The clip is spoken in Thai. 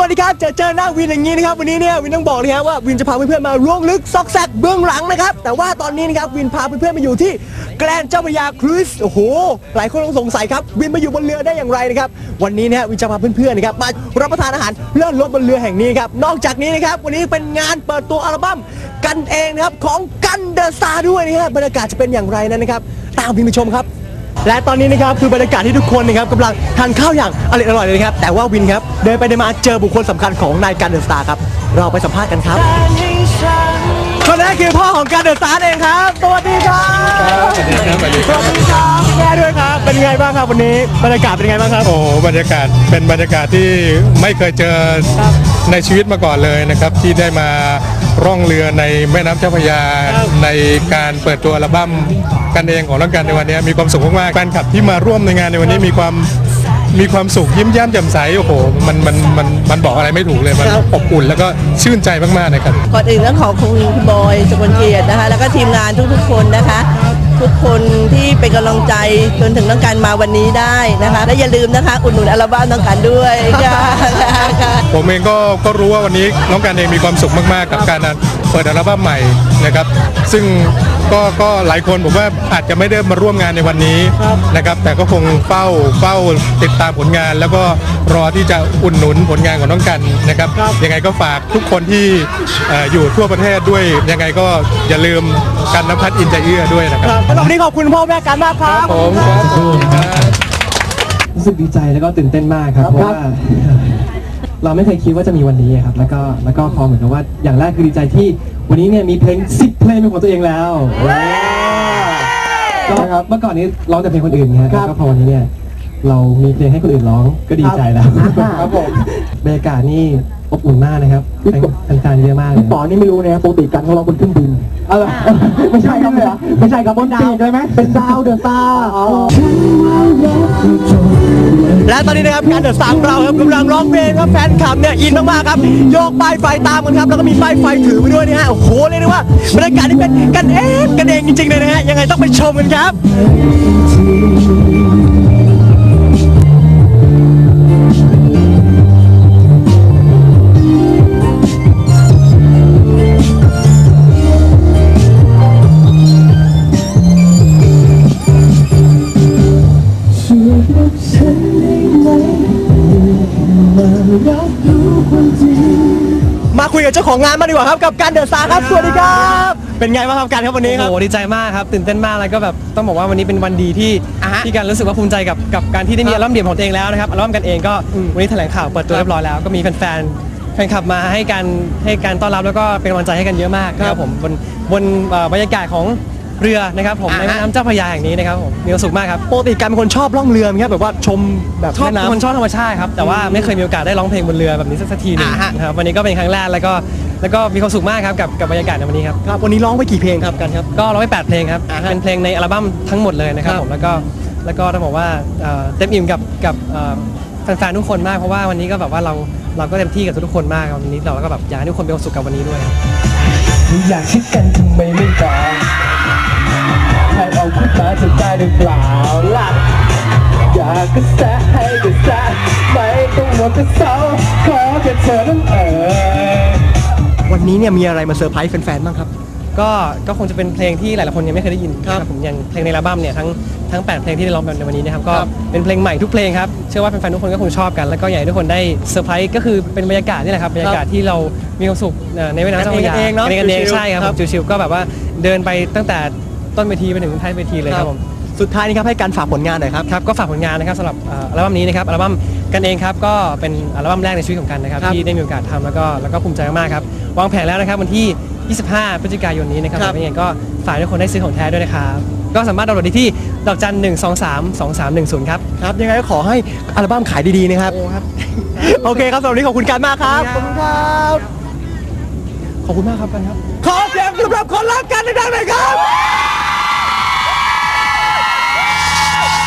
วัสดีครับ เจอเจอหน้าวินอย่างนี้นะครับ วันนี้เนี่ยวินต้องบอกเลยครับว่าวินจะพาเพื่อนๆมาล่วงลึกซอกแซกเบื้องหลังนะครับ แต่ว่าตอนนี้นะครับวินพาเพื่อนๆมาอยู่ที่แกลนเจ้าพระยาครูซโอ้โห หลายคนต้องสงสัยครับวินมาอยู่บนเรือได้อย่างไรนะครับวันนี้เนี่ยวินจะพาเพื่อนๆนะครับมารับประทานอาหารเลื่อนรถบนเรือแห่งนี้ครับนอกจากนี้นะครับวันนี้เป็นงานเปิดตัวอัลบั้มกันเองนะครับของกันเดอะสตาด้วยนะครับบรรยากาศจะเป็นอย่างไรนั้นนะครับ ตามวินไปชมครับ และตอนนี้นะครับคือบรรยากาศที่ทุกคนนะครับกำลังทานข้าวอย่างอร่อยอร่อยเลยนะครับ แต่ว่าวินครับเดินไปเดินมาเจอบุคคลสำคัญของนายการเดอะสตาร์ครับ เราไปสัมภาษณ์กันครับคนแรกคือพ่อของการเดอะสตาร์เองครับสวัสดีครับสวัสดีครับสวัสดีสครับวัสดีครับแม่ด้วย ครับเป็นไงบ้างครับวันนี้บรรยากาศเป็นไงบ้างครับ โอ้โหบรรยากาศเป็นบรรยากาศที่ไม่เคยเจอครับในชีวิตมาก่อนเลยนะครับ ที่ได้มาร่องเรือในแม่น้ำเจ้าพระยา ครับ ในการเปิดตัวอัลบั้มกันเองของน้องกันในวันนี้มีความสุขมากๆแฟนคลับที่มาร่วมในงานในวันนี้มีความมีความสุขยิ้มแย้มแจ่มใสโอ้โหมันมันมันมันบอกอะไรไม่ถูกเลยมันอบอุ่นแล้วก็ชื่นใจมากๆนะครับ ก่อนอื่นต้องขอบคุณคุณบอยสกลเกียรตินะคะ แล้วก็ทีมงานทุกๆคนนะคะ ทุกคนที่เป็นกำลังใจจนถึงน้องการมาวันนี้ได้นะคะ และอย่าลืมนะคะ อุดหนุนอัลบั้มน้องการด้วยค่ะค่ะผมเองก็ก็รู้ว่าวันนี้น้องการเองมีความสุขมากๆ กับการเปิดอัลบั้มใหม่นะครับ ซึ่ง ก็ก็หลายคนผมว่าอาจจะไม่ได้มาร่วมงานในวันนี้นะครับ แต่ก็คงเฝ้าเฝ้าติดตามผลงาน แล้วก็รอที่จะอุดหนุนผลงานของน้องกันนะครับยังไงก็ฝากทุกคนที่เอ่ออยู่ทั่วประเทศด้วยยังไงก็อย่าลืมกันนภัทรอินใจเอื้อด้วยนะครับครับแล้ววันนี้ขอบคุณพ่อแม่กันมากครับผมครับผมครับรู้สึกดีใจแล้วก็ตื่นเต้นมากครับครับเพราะว่าเราไม่เคยคิดว่าจะมีวันนี้ครับแล้วก็แล้วก็พอเหมือนกับว่าอย่างแรกคือดีใจที่ วันนี้เนี่ยมีเพลง10เพลงเป็นของตัวเองแล้วก็ครับเมื่อก่อนนี้ร้องแต่เพลงคนอื่นไงแล้วก็พอวันนี้เนี่ยเรามีเพลงให้คนอื่นร้องก็ดีใจแล้วครับผมบรรยากาศนี่อบอุ่นมากนะครับแฟนๆเยอะมากเลยป๋อนี่ไม่รู้นะปกติกันเขาร้องบนเครื่องบินอะไรไม่ใช่ครับไม่ใช่ครับบนดาวใช่ไหมเป็นดาวเดอะสตาร์ และตอนนี้นะครับการเดอดสาร์ของเราครับกำลังร้องเพลงครับแฟนคลับเนี่ยอินมากๆครับโยกป้ายไฟตามกันครับแล้วก็มีป้ายไฟถือไปด้วยนะฮะโอ้โหเรียกได้ว่าบรรยากาศที่เป็นกันเองกันเองจริงๆเลยนะฮะยังไงต้องไปชมกันครับ คุยกับเจ้าของงานมางดีกว่าครับกับการเดอะสตาร์ครับสวัสดีครับ เป็นไงบ้างครับการครับวันนี้ครับ โอ้โหดีใจมากครับตื่นเต้นมากแล้วก็แบบต้องบอกว่าวันนี้เป็นวันดีที่อ่าฮะที่การรู้สึกว่าภูมิใจกับกับการที่ได้มีอัลบั้มเดี่ยวของตัวเองแล้วนะครับอัลบั้มกันเองก็อืมวันนี้แถลงข่าวเปิดตัวเรียบร้อยแล้วก็มีแฟนๆแฟนคลับมาให้การให้การต้อนรับแล้วก็เป็นกำลังใจให้กันเยอะมากนะครับผมบนบนเอ่อบรรยากาศของ เรือนะครับผมในแม่น้ำเจ้าพระยาแห่งนี้นะครับผมมีความสุขมากครับปกติการเป็นคนชอบล่องเรือไหมครับแบบว่าชมแบบชอบแม่เป็นคนน้ำ ชอบธรรมชาติครับแต่ว่าไม่เคยมีโอกาสได้ร้องเพลงบนเรือแบบนี้สักทีหนึงอ่าฮะ นะครับวันนี้ก็เป็นครั้งแรกแล้วก็แล้วก็มีความสุขมากครับกับกับบรรยากาศในวันนี้ครับครับวันนี้ร้องไปกี่เพลงครับกันครับ ก็ร้องไป8เพลงครับอ่าฮะเป็นเพลงในอัลบั้มทั้งหมดเลยนะครับครับผมแล้วก็แล้วก็ต้องบอกว่าเอ่อเต็มอิ่มกับกับเอ่อแฟนๆทุกคนมากเพราะว่าวันนี้ก็แบบว่าเราเราก็เต็มที่กับทุกๆคนมากครับวันนี้เราก็แบบอยากให้ทุกคนมีความสุขกับวันนี้ด้วยครับ อยากคิดกันทำไมไม่ตอบใครเอาขึ้น มาจะได้หรือเปล่าล่ะอยากกระแสให้กระแสไม่ต้องหมดกระเซาขอแค่เธอนั้นเอ่ยวันนี้เนี่ยมีอะไรมาเซอร์ไพรส์แฟนๆบ้างครับ ก็ก็คงจะเป็นเพลงที่หลายๆคนยังไม่เคยได้ยินครับนะผมอย่างเพลงในอัลบั้มเนี่ยทั้งทั้ง8เพลงที่ได้ร้องในวันนี้นะครับก็ครับเป็นเพลงใหม่ทุกเพลงครับเชื่อว่าแฟนๆทุกคนก็คงชอบกันแล้วก็อยากให้ทุกคนได้เซอร์ไพรส์ก็คือเป็นบรรยากาศนี่แหละครับบรรยากาศที่เรามีความสุขเอ่อในแม่น้ำเจ้าพระยากันเองเนอะกันเองชิวๆใช่ครับครับผมชิวๆก็แบบว่าเดินไปตั้งแต่ ต้นเวทีไปถึงท้ายเวทีเลยครับผม สุดท้ายนี้ครับให้การฝากผลงานหน่อยครับ ครับก็ฝากผลงานนะครับสำหรับเอ่ออัลบั้มนี้นะครับอัลบั้มกันเองครับก็เป็นอัลบั้มแรกในชีวิตของกันนะครับครับที่ได้มีโอกาสทำแล้วก็แล้วก็ภูมิใจมากๆครับวางแผนแล้วนะครับวันที่ 25 พฤศจิกายนนี้นะครับครับ ยังไงก็ฝากให้ทุกคนได้ซื้อของแท้ด้วยนะครับก็สามารถดาวน์โหลดได้ที่ดอกจัน1 2 3 2 3 1 0ครับ ครับ ยังไงก็ขอให้อัลบั้มขายดีๆนะครับ โอเคครับสำหรับวันนี้ขอบคุณการมากครับ ขอบคุณครับ ขอบคุณมากครับกันครับ ขอเสียงสำหรับคนรักกันดังๆหน่อยครับ